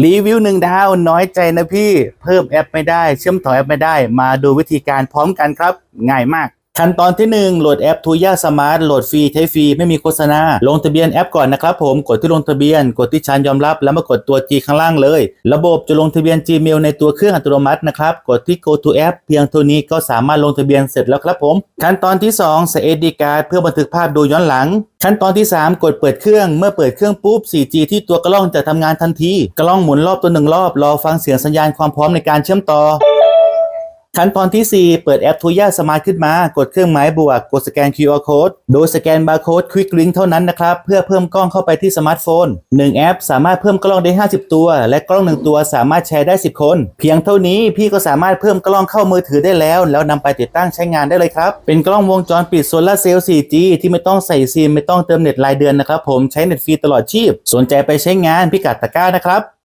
รีวิวหนึ่งดาวน้อยใจนะพี่ เพิ่มแอปไม่ได้ เชื่อมต่อแอปไม่ได้ มาดูวิธีการพร้อมกันครับ ง่ายมาก ขั้นตอนที่ 1 โหลดแอปทูย่าสมาร์ทโหลดฟรีใช้ฟรีไม่มีโฆษณา ลงทะเบียนแอปก่อนนะครับผมกดที่ลงทะเบียน กดที่ชันยอมรับ แล้วมากดตัว G ข้างล่างเลย ระบบจะลงทะเบียน Gmail ในตัวเครื่องอัตโนมัตินะครับกดที่ Go to App เพียงเท่านี้ก็สามารถลงทะเบียนเสร็จแล้วครับผม ขั้นตอนที่2ใส่ SD card เพื่อบันทึกภาพดูย้อนหลัง ขั้นตอนที่ 3 กดเปิดเครื่องเมื่อเปิดเครื่องปุ๊บ 4G ที่ตัวกล้องจะทำงานทันทีกล้องหมุนรอบตัวหนึ่งรอบรอฟังเสียงสัญญาณความพร้อมในการเชื่อมต่อ ขั้นตอนที่ 4 เปิดแอปทูย่าสมาร์ทขึ้นมา กดเครื่องหมายบวก กดสแกน QR code โดยสแกนบาร์โค้ดควิกลิงเท่านั้นนะครับ เพื่อเพิ่มกล้องเข้าไปที่สมาร์ทโฟน 1 แอปสามารถเพิ่มกล้องได้ 50 ตัว และกล้อง 1 ตัวสามารถแชร์ได้ 10 คน เพียงเท่านี้พี่ก็สามารถเพิ่มกล้องเข้ามือถือได้แล้ว แล้วนำไปติดตั้งใช้งานได้เลยครับ เป็นกล้องวงจรปิดโซลาร์เซลล์ 4G ที่ไม่ต้องใส่ซิมไม่ต้องเติมเน็ตรายเดือนนะครับผมใช้เน็ตฟรีตลอดชีพ สนใจไปใช้งานพิกัดตะกร้านะครับ